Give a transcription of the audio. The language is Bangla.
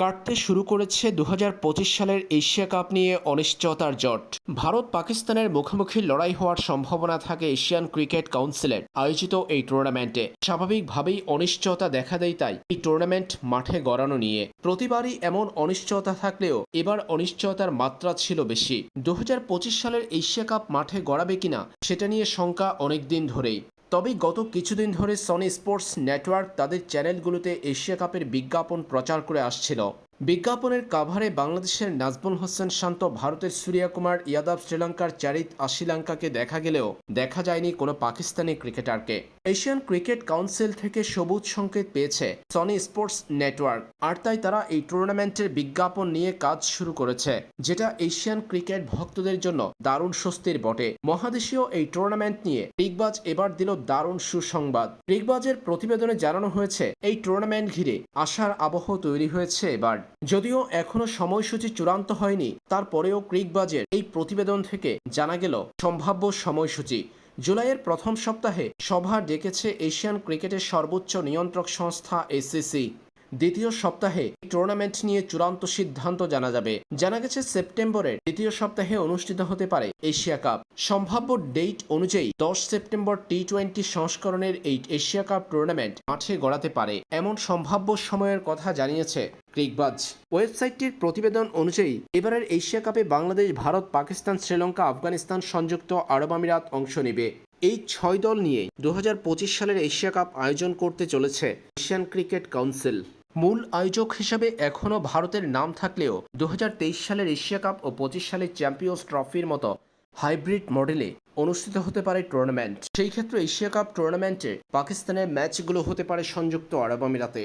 কাটতে শুরু করেছে দু হাজার পঁচিশ সালের এশিয়া কাপ নিয়ে অনিশ্চয়তার জট। ভারত পাকিস্তানের মুখোমুখি লড়াই হওয়ার সম্ভাবনা থাকে এশিয়ান ক্রিকেট কাউন্সিলের, আয়োজিত এই টুর্নামেন্টে। স্বাভাবিকভাবেই অনিশ্চয়তা দেখা দেয় তাই এই টুর্নামেন্ট মাঠে গড়ানো নিয়ে। প্রতিবারই এমন অনিশ্চয়তা থাকলেও এবার অনিশ্চয়তার মাত্রা ছিল বেশি। দু হাজার পঁচিশ সালের এশিয়া কাপ মাঠে গড়াবে কিনা, সেটা নিয়ে শঙ্কা অনেকদিন ধরেই। তবে গত কিছুদিন ধরে সনি স্পোর্টস নেটওয়ার্ক তাদের চ্যানেলগুলোতে এশিয়া কাপের বিজ্ঞাপন প্রচার করে আসছিল। বিজ্ঞাপনের কাভারে বাংলাদেশের নাজমুল হোসেন শান্ত, ভারতের সূর্যকুমার ইয়াদব শ্রীলঙ্কার চারিত আশিলঙ্কাকে দেখা গেলেও দেখা যায়নি কোনো পাকিস্তানি ক্রিকেটারকে। এশিয়ান ক্রিকেট কাউন্সিল থেকে সবুজ সংকেত পেয়েছে সনি স্পোর্টস নেটওয়ার্ক আর তাই তারা এই টুর্নামেন্টের বিজ্ঞাপন নিয়ে কাজ শুরু করেছে, যেটা এশিয়ান ক্রিকেট ভক্তদের জন্য দারুণ স্বস্তির বটে। মহাদেশীয় এই টুর্নামেন্ট নিয়ে রিগবাজ এবার দিল দারুণ সুসংবাদ। রিগবাজের প্রতিবেদনে জানানো হয়েছে, এই টুর্নামেন্ট ঘিরে আশার আবহ তৈরি হয়েছে এবার। যদিও এখনও সময়সূচি চূড়ান্ত হয়নি, তারপরেও ক্রিকবাজের এই প্রতিবেদন থেকে জানা গেল, সম্ভাব্য সময়সূচি। জুলাইয়ের প্রথম সপ্তাহে সভা ডেকেছে এশিয়ান ক্রিকেটের সর্বোচ্চ নিয়ন্ত্রক সংস্থা এসিসি। দ্বিতীয় সপ্তাহে টুর্নামেন্ট নিয়ে চূড়ান্ত সিদ্ধান্ত জানা যাবে। জানা গেছে, সেপ্টেম্বরের দ্বিতীয় সপ্তাহে অনুষ্ঠিত হতে পারে এশিয়া কাপ। সম্ভাব্য ডেট অনুযায়ী দশ সেপ্টেম্বর টি টোয়েন্টি সংস্করণের এই এশিয়া কাপ টুর্নামেন্ট মাঠে গড়াতে পারে। এমন সম্ভাব্য সময়ের কথা জানিয়েছে ক্রিকবাজ ওয়েবসাইটটির প্রতিবেদন অনুযায়ী, এবারের এশিয়া কাপে বাংলাদেশ, ভারত, পাকিস্তান, শ্রীলঙ্কা, আফগানিস্তান সংযুক্ত আরব আমিরাত অংশ নেবে। এই ছয় দল নিয়ে দু হাজার পঁচিশ সালের এশিয়া কাপ আয়োজন করতে চলেছে এশিয়ান ক্রিকেট কাউন্সিল। মূল আয়োজক হিসেবে এখনও ভারতের নাম থাকলেও দু হাজার তেইশ সালের এশিয়া কাপ ও পঁচিশ সালের চ্যাম্পিয়ন্স ট্রফির মতো হাইব্রিড মডেলে অনুষ্ঠিত হতে পারে টুর্নামেন্ট। সেই ক্ষেত্রে এশিয়া কাপ টুর্নামেন্টে পাকিস্তানের ম্যাচগুলো হতে পারে সংযুক্ত আরব আমিরাতে।